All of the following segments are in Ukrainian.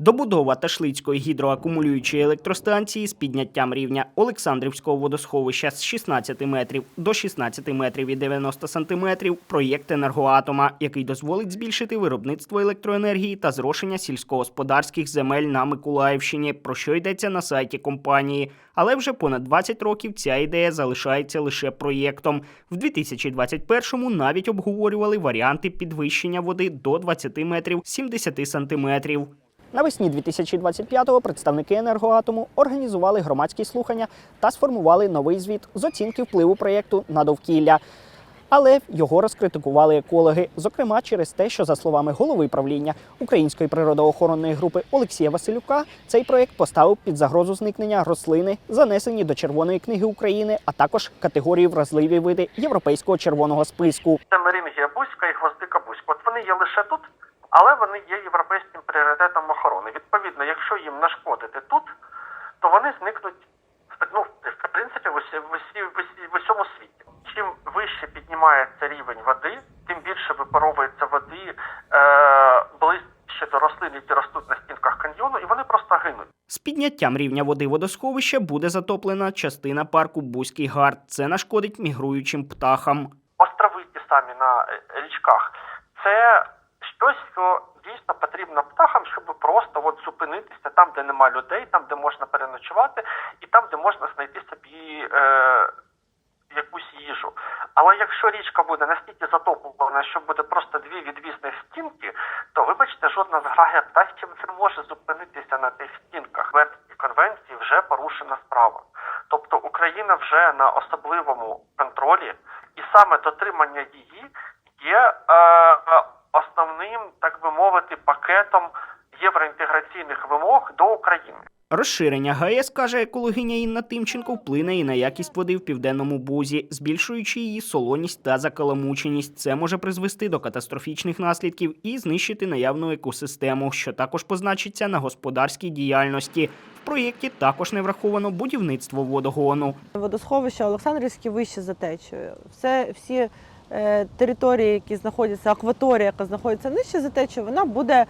Добудова Ташлицької гідроакумулюючої електростанції з підняттям рівня Олександрівського водосховища з 16 метрів до 16 метрів і 90 сантиметрів – проєкт енергоатома, який дозволить збільшити виробництво електроенергії та зрошення сільськогосподарських земель на Миколаївщині, про що йдеться на сайті компанії. Але вже понад 20 років ця ідея залишається лише проєктом. В 2021-му навіть обговорювали варіанти підвищення води до 20 метрів 70 сантиметрів. Навесні 2025-го представники енергоатому організували громадські слухання та сформували новий звіт з оцінки впливу проєкту на довкілля. Але його розкритикували екологи, зокрема через те, що, за словами голови правління Української природоохоронної групи Олексія Василюка, цей проєкт поставив під загрозу зникнення рослини, занесені до Червоної книги України, а також категорії вразливі види європейського червоного списку. Це мерингія бузька і гвоздика бузька. От вони є лише тут, але вони є європейським пріоритетом охорони. Відповідно, якщо їм нашкодити тут, то вони зникнуть ну, в принципі в, усі, в, усі, в, усьому світі. Чим вище піднімається рівень води, тим більше випаровується води е, ближче до рослин, які ростуть на стінках каньйону, і вони просто гинуть. З підняттям рівня води водосховища буде затоплена частина парку Бузький гард. Це нашкодить мігруючим птахам. Острови ті самі на е, річках. Це щось, що дійсно потрібно птахам, щоб просто от зупинитися там, де нема людей, там, де можна переночувати, і там, де можна знайти собі е, якусь їжу. Але якщо річка буде настільки затоплена, що буде просто дві відвісних стінки, то вибачте, жодна зграя птахів не може зупинитися на тих стінках. В Бернській конвенції вже порушена справа. Тобто Україна вже на особливому контролі, і саме дотримання її є е, е, основним, так би мовити, пакетом євроінтеграційних вимог до України. Розширення ГАЕС, каже екологиня Інна Тимченко, вплине і на якість води в південному бузі, збільшуючи її солоність та закаламученість. Це може призвести до катастрофічних наслідків і знищити наявну екосистему, що також позначиться на господарській діяльності. В проєкті також не враховано будівництво водогону. Водосховище Олександрівське вище за течією. Все, всі території, які знаходяться, акваторія, яка знаходиться нижче за течією, вона буде,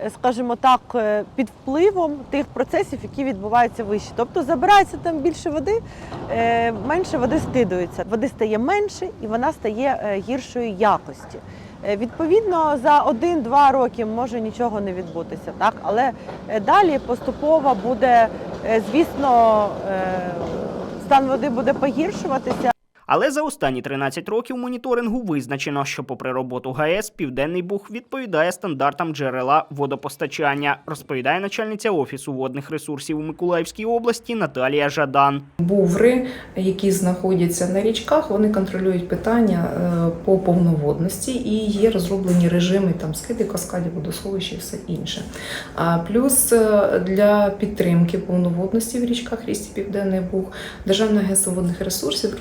е, скажімо так, е, під впливом тих процесів, які відбуваються вище. Тобто забирається там більше води, е, менше води скидується. Води стає менше і вона стає е, гіршої якості. Е, Відповідно, за один-два роки може нічого не відбутися, так але е, далі поступово буде, е, звісно, е, стан води буде погіршуватися. Але за останні 13 років моніторингу визначено, що попри роботу ГАЕС, Південний Буг відповідає стандартам джерела водопостачання, розповідає начальниця Офісу водних ресурсів у Миколаївській області Наталія Жадан. Буври, які знаходяться на річках, вони контролюють питання е, по повноводності і є розроблені режими там скиди, каскадів, водосховища і все інше. А плюс е, для підтримки повноводності в річках Рісті Південний Буг Державне агентство водних ресурсів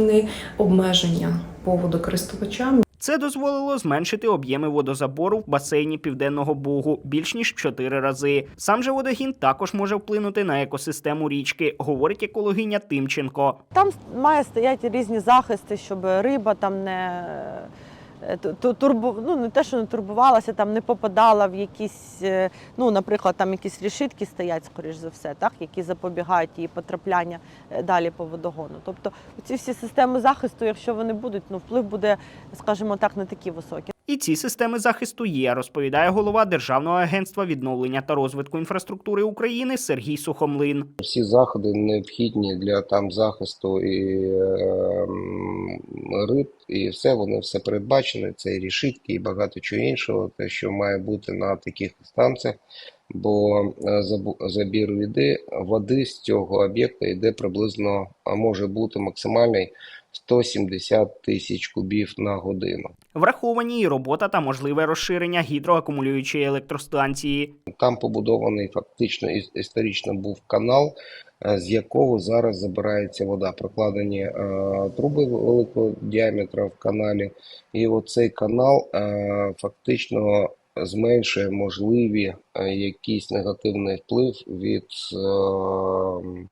розроблені обмеження по водокористувачам. Це дозволило зменшити об'єми водозабору в басейні Південного Бугу більш ніж чотири 4 рази. Сам же водогін також може вплинути на екосистему річки, говорить екологиня Тимченко. Там має стояти різні захисти, щоб риба там не турбу, ну не те, що не турбувалася, там не попадала в якісь, е, ну, наприклад, там якісь рішитки стоять, скоріш за все, так, які запобігають її потрапляння е, далі по водогону. Тобто ці всі системи захисту, якщо вони будуть, ну вплив буде, скажімо так, не такий високий. І ці системи захисту є, розповідає голова Державного агентства відновлення та розвитку інфраструктури України Сергій Сухомлин. всі заходи необхідні для там захисту і е, риб, і все вони все передбачено. Це і рішитки, і багато чого іншого, те, що має бути на таких станціях. Бо е, забір води, води з цього об'єкта йде приблизно, а може бути максимальний 170 тисяч кубів на годину. Враховані і робота та можливе розширення гідроакумулюючої електростанції. Там побудований фактично історично був канал, е, з якого зараз забирається вода. Прокладені е, труби великого діаметра в каналі, і оцей канал е, фактично зменшує можливі е, якийсь негативний вплив від е, е,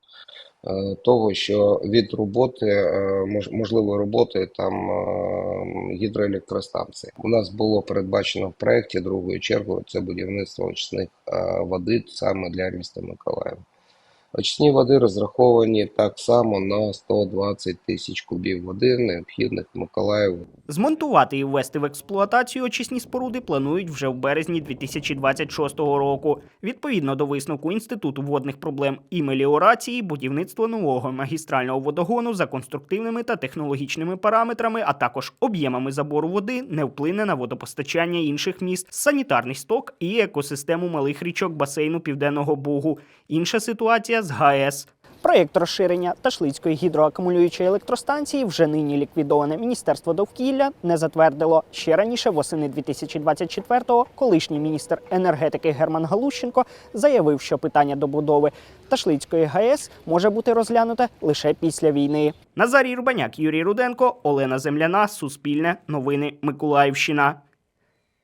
того, що від роботи, е, мож- можливої роботи там е, гідроелектростанції. У нас було передбачено в проєкті другою чергою це будівництво очисних е, води саме для міста Миколаєва. Очисні води розраховані так само на 120 тисяч кубів води, необхідних Миколаєву Змонтувати і ввести в експлуатацію очисні споруди планують вже в березні 2026 року. Відповідно до висновку Інституту водних проблем і меліорації, будівництво нового магістрального водогону за конструктивними та технологічними параметрами, а також об'ємами забору води, не вплине на водопостачання інших міст, санітарний сток і екосистему малих річок басейну Південного Бугу. Інша ситуація з ГАЕС. Проєкт розширення Ташлицької гідроакумулюючої електростанції вже нині ліквідоване Міністерство довкілля не затвердило. Ще раніше, восени 2024-го, колишній міністр енергетики Герман Галущенко заявив, що питання добудови Ташлицької ГАЕС може бути розглянуте лише після війни. Назарій Рубаняк, Юрій Руденко, Олена Земляна, Суспільне, Новини Миколаївщина.